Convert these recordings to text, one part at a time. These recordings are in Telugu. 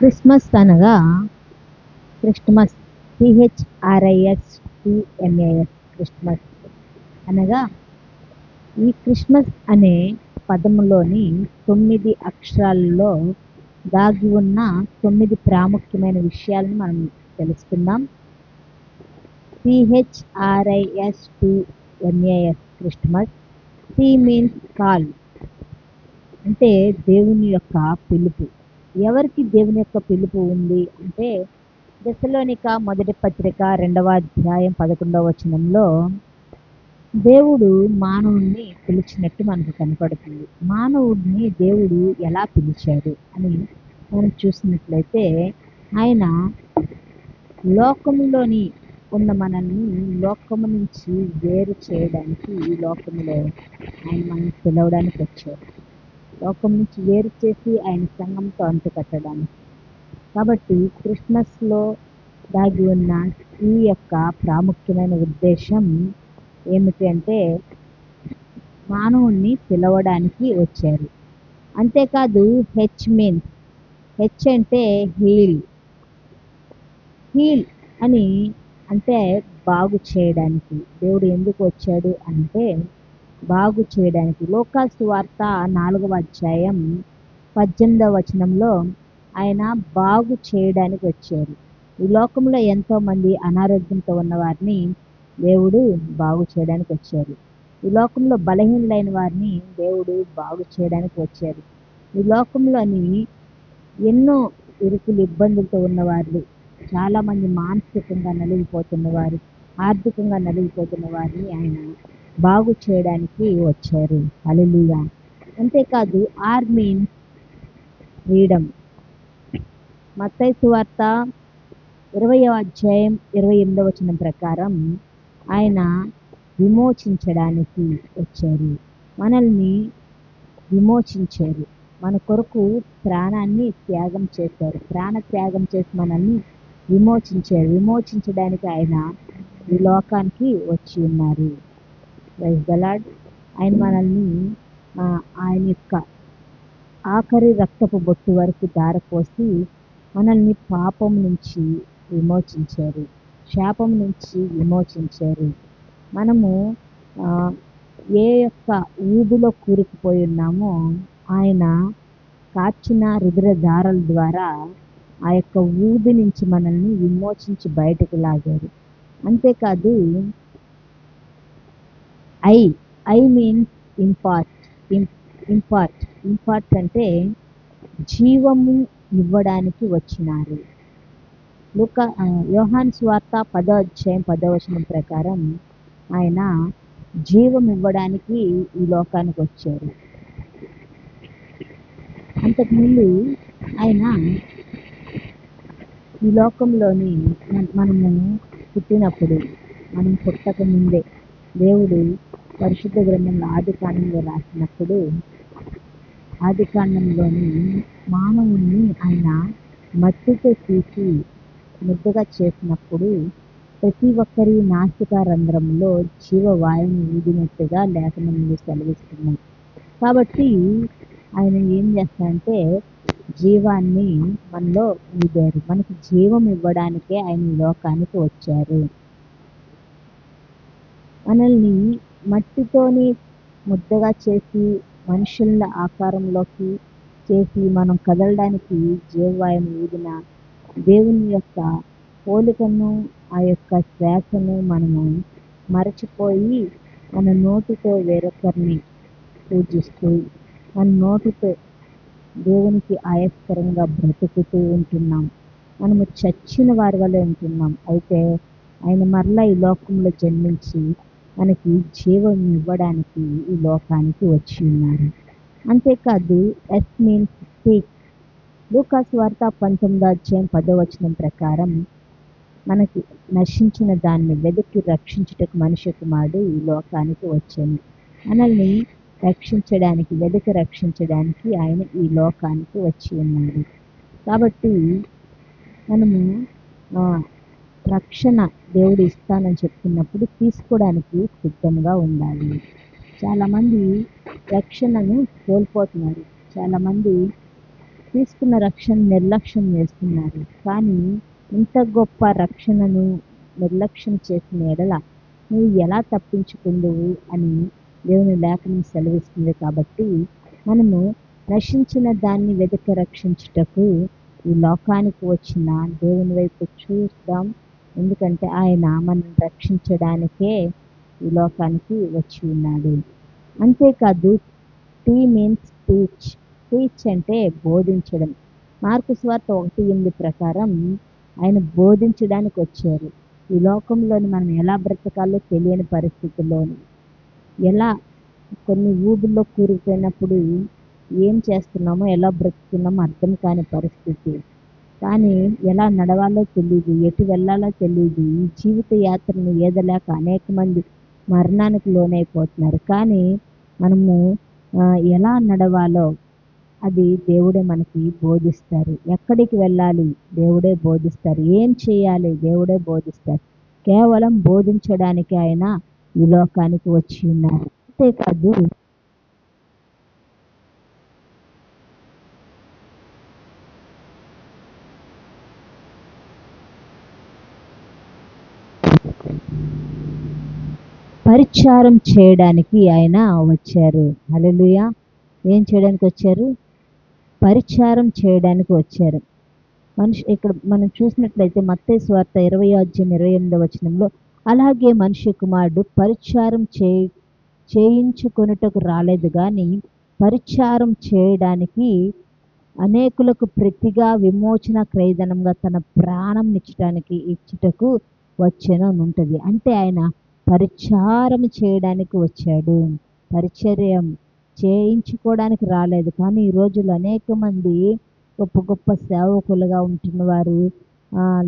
క్రిస్మస్ అనగా క్రిస్టమస్ సిహెచ్ఆర్ఐఎస్ టిఎంఏఎస్ క్రిస్మస్ అనగా ఈ క్రిస్మస్ అనే పదములోని తొమ్మిది అక్షరాలలో దాగి ఉన్న తొమ్మిది ప్రాముఖ్యమైన విషయాలను మనం తెలుసుకుందాం. CHRIS TMAS Christmas. C means call అంటే దేవుని యొక్క పిలుపు. ఎవరికి దేవుని యొక్క పిలుపు ఉంది అంటే దశలోనిక మొదటి పత్రిక రెండవ అధ్యాయం పదకొండవ వచనంలో దేవుడు మానవుణ్ణి పిలిచినట్టు మనకు కనపడుతుంది. మానవుడిని దేవుడు ఎలా పిలిచాడు అని మనం చూసినట్లయితే ఆయన లోకములోని ఉన్న మనల్ని లోకము నుంచి వేరు చేయడానికి ఈ లోకంలో ఆయన మనల్ని పిలవడానికి వచ్చాడు. లోకం నుంచి వేరు చేసి ఆయన సంఘంతో అంటుకట్టడానికి. కాబట్టి క్రిస్మస్లో దాగి ఉన్న ఈ యొక్క ప్రాముఖ్యమైన ఉద్దేశం ఏమిటి అంటే మానవుణ్ణి పిలవడానికి వచ్చారు. అంతేకాదు హెచ్ మీన్స్ హెచ్ అంటే హీల్. హీల్ అని అంటే బాగు చేయడానికి. దేవుడు ఎందుకు వచ్చాడు అంటే బాగు చేయడానికి. లోకాసు వార్త నాలుగవ అధ్యాయం పద్దెనిమిదవ వచనంలో ఆయన బాగు చేయడానికి వచ్చారు. ఈ లోకంలో ఎంతో మంది అనారోగ్యంతో ఉన్న వారిని దేవుడు బాగు చేయడానికి వచ్చారు ఈ లోకంలో బలహీనులైన వారిని దేవుడు బాగు చేయడానికి వచ్చారు ఈ లోకంలోని ఎన్నో ఇరుకులు ఇబ్బందులతో ఉన్నవారు చాలామంది మానసికంగా నలిగిపోతున్న వారు ఆర్థికంగా నలిగిపోతున్న వారిని ఆయన బాగు చేయడానికి వచ్చారు. అలెలుగా అంతేకాదు ఆర్మీన్ ఫ్రీడమ్. మత్తైసు వార్త ఇరవై అధ్యాయం ఇరవై ఎనిమిదవ వచనం ప్రకారం ఆయన విమోచించడానికి వచ్చారు. మనల్ని విమోచించారు. మన కొరకు ప్రాణాన్ని త్యాగం చేశారు. ప్రాణ త్యాగం చేసి మనల్ని విమోచించారు. విమోచించడానికి ఆయన ఈ లోకానికి వచ్చి ఉన్నారు. ప్రైజ్ దలాడ్ ఆయన మనల్ని ఆయన యొక్క ఆఖరి రక్తపు బొట్టు వరకు దారపోసి మనల్ని పాపం నుంచి విమోచించారు. శాపం నుంచి విమోచించారు. మనము ఏ యొక్క ఊబిలో కూరుకుపోయి ఉన్నామో ఆయన కాచిన రుద్ర దారల ద్వారా ఆ యొక్క ఊబి నుంచి మనల్ని విమోచించి బయటకు లాగారు. అంతేకాదు I I means impart impart impart అంటే జీవము ఇవ్వడానికి వచ్చినారు. లుక యోహాన్ స్వార్త పదో అధ్యాయం పదవచనం ప్రకారం ఆయన జీవం ఇవ్వడానికి ఈ లోకానికి వచ్చారు. అంతకుముందు ఆయన ఈ లోకంలోని మనము పుట్టినప్పుడు మనం పుట్టక ముందే దేవుడు పరిశుద్ధ గ్రంథం ఆది కాండంలో రాసినప్పుడు ఆది కాండంలోని మానవుణ్ణి ఆయన మట్టితో తీసి ముద్దగా చేసినప్పుడు ప్రతి ఒక్కరి నాసిక రంధ్రంలో జీవవాయువుని ఊదినట్టుగా లేఖనంలో సెలవిస్తున్నాయి కాబట్టి ఆయన ఏం చేస్తాడంటే జీవాన్ని మనలో ఊదారు మనకి జీవం ఇవ్వడానికే ఆయన లోకానికి వచ్చారు. మనల్ని మట్టితోని ముద్దగా చేసి మనుషుల ఆకారంలోకి చేసి మనం కదలడానికి జీవవాయువుని ఊదిన దేవుని యొక్క పోలికను ఆ యొక్క శ్వాసను మనము మరచిపోయి మన నోటితో వేరొకరిని పూజిస్తూ మన నోటితో దేవునికి ఆయస్కరంగా బ్రతుకుతూ ఉంటున్నాం. మనము చచ్చిన వారి వల్ల ఉంటున్నాం. అయితే ఆయన మరలా ఈ లోకంలో జన్మించి మనకి జీవం ఇవ్వడానికి ఈ లోకానికి వచ్చి ఉన్నారు. అంతేకాదు ఎస్ మీన్స్ స్పీక్ లూకాస్ వార్త పంతొమ్మిదో అధ్యాయం పదో వచనం ప్రకారం మనకి నశించిన దాన్ని వెతికి రక్షించుటకు మనిషి కుమారుడు ఈ లోకానికి వచ్చాను మనల్ని రక్షించడానికి వెతికి రక్షించడానికి ఆయన ఈ లోకానికి వచ్చి ఉన్నాడు. కాబట్టి మనము ఆ, రక్షణ దేవుడు ఇస్తానని చెప్తున్నప్పుడు తీసుకోవడానికి సిద్ధంగా ఉండాలి. చాలామంది రక్షణను కోల్పోతున్నారు. చాలామంది తీసుకున్న రక్షణ నిర్లక్ష్యం చేస్తున్నారు. కానీ ఇంత గొప్ప రక్షణను నిర్లక్ష్యం చేసిన ఎడల నువ్వు ఎలా తప్పించుకుందువు అని దేవుని లేఖనం సెలవిస్తుంది కాబట్టి మనము నశించిన దాన్ని వెతక రక్షించుటకు ఈ లోకానికి వచ్చిన దేవుని వైపు చూద్దాం. ఎందుకంటే ఆయన మనం రక్షించడానికే ఈ లోకానికి వచ్చి ఉన్నాడు. అంతేకాదు టీ మీన్స్ టీచ్ టీచ్ అంటే బోధించడం. మార్కు స్వార్త ఒకటి ఎనిమిది ప్రకారం ఆయన బోధించడానికి వచ్చారు. ఈ లోకంలోని మనం ఎలా బ్రతకాలో తెలియని పరిస్థితుల్లోని. ఎలా కొన్ని ఊబుల్లో కూరుకుపోయినప్పుడు ఏం చేస్తున్నామో ఎలా బ్రతుకుతున్నామో అర్థం కాని పరిస్థితి. కానీ ఎలా నడవాలో తెలియదు ఎటు వెళ్ళాలో తెలియదు ఈ జీవిత యాత్రను ఏదలేక అనేక మంది మరణానికి లోనైపోతున్నారు. కానీ మనము ఎలా నడవాలో అది దేవుడే మనకి బోధిస్తారు. ఎక్కడికి వెళ్ళాలి దేవుడే బోధిస్తారు. ఏం చేయాలి దేవుడే బోధిస్తారు. కేవలం బోధించడానికి ఆయన ఈ లోకానికి వచ్చి ఉన్నారు. అంతేకాదు పరిచారం చేయడానికి ఆయన వచ్చారు. హలలుయ ఏం చేయడానికి వచ్చారు? పరిచారం చేయడానికి వచ్చారు. మనిషి ఇక్కడ మనం చూసినట్లయితే మత్తే స్వార్థ ఇరవై అధ్యయం ఇరవై ఎనిమిదవ వచనంలో అలాగే మనిషి కుమారుడు పరిచారం చే చేయించుకొనుటకు రాలేదు కానీ పరిచారం చేయడానికి అనేకులకు ప్రతిగా విమోచన క్రయధనంగా తన ప్రాణం ఇచ్చటానికి ఇచ్చుటకు వచ్చాను అని ఉంటుంది. అంటే ఆయన పరిచారం చేయడానికి వచ్చాడు. పరిచర్యం చేయించుకోవడానికి రాలేదు. కానీ ఈ రోజుల్లో అనేక మంది గొప్ప గొప్ప సేవకులుగా ఉంటున్నవారు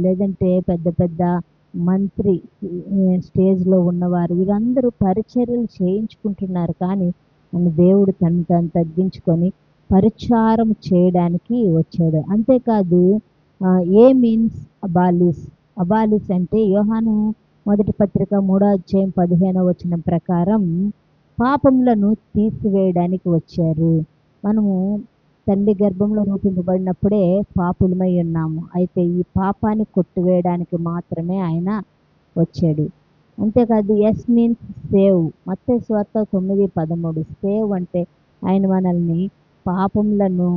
లేదంటే పెద్ద పెద్ద మంత్రి స్టేజ్లో ఉన్నవారు వీరందరూ పరిచర్యలు చేయించుకుంటున్నారు. కానీ మన దేవుడు తను తను తగ్గించుకొని పరిచారం చేయడానికి వచ్చాడు. అంతేకాదు ఏ మీన్స్ అబాలిస్? అబాలిస్ అంటే యోహాను మొదటి పత్రిక మూడో అధ్యాయం పదిహేనో వచనం ప్రకారం పాపములను తీసివేయడానికి వచ్చారు. మనము తల్లి గర్భంలో రూపింపబడినప్పుడే పాపులమై ఉన్నాము. అయితే ఈ పాపాన్ని కొట్టివేయడానికి మాత్రమే ఆయన వచ్చాడు. అంతేకాదు ఎస్ మీన్స్ సేవ్. మత్తే స్వార్థ తొమ్మిది పదమూడు. సేవ్ అంటే ఆయన మనల్ని పాపములను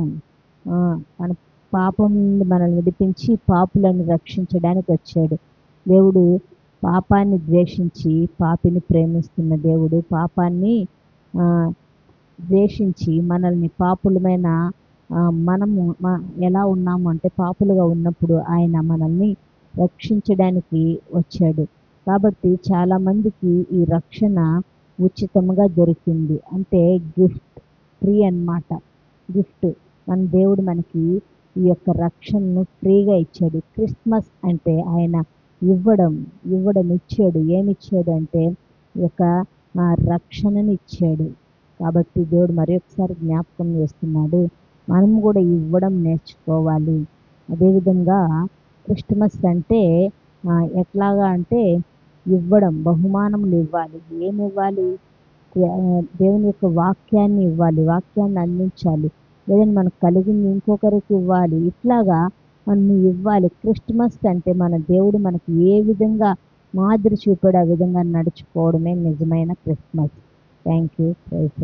మన పాపం మనల్ని విడిపించి పాపులను రక్షించడానికి వచ్చాడు. దేవుడు పాపాన్ని ద్వేషించి పాపిని ప్రేమిస్తున్న దేవుడు పాపాన్ని ద్వేషించి మనల్ని పాపులమైన మనము ఎలా ఉన్నాము అంటే పాపులుగా ఉన్నప్పుడు ఆయన మనల్ని రక్షించడానికి వచ్చాడు. కాబట్టి చాలా మందికి ఈ రక్షణ ఉచితంగా దొరికింది. అంటే గిఫ్ట్ ఫ్రీ అన్నమాట. గిఫ్ట్. మన దేవుడు మనకి ఈ యొక్క రక్షణను ఫ్రీగా ఇచ్చాడు. క్రిస్మస్ అంటే ఆయన ఇవ్వడం ఇవ్వడం ఇచ్చాడు ఏమిచ్చాడు అంటే ఈ యొక్క ఇచ్చాడు కాబట్టి దేవుడు మరి ఒకసారి జ్ఞాపకం చేస్తున్నాడు మనం కూడా ఇవ్వడం నేర్చుకోవాలి. అదేవిధంగా క్రిస్టమస్ అంటే ఎట్లాగా అంటే ఇవ్వడం బహుమానములు ఇవ్వాలి. ఏమి ఇవ్వాలి దేవుని యొక్క వాక్యాన్ని ఇవ్వాలి వాక్యాన్ని అందించాలి. లేదంటే మనకు కలిగింది ఇంకొకరికి ఇవ్వాలి. ఇట్లాగా మనం ఇవ్వాలి. క్రిస్మస్ అంటే మన దేవుడు మనకి ఏ విధంగా మాదిరి చూపాడు ఆ విధంగా నడుచుకోవడమే నిజమైన క్రిస్మస్. Thank you praise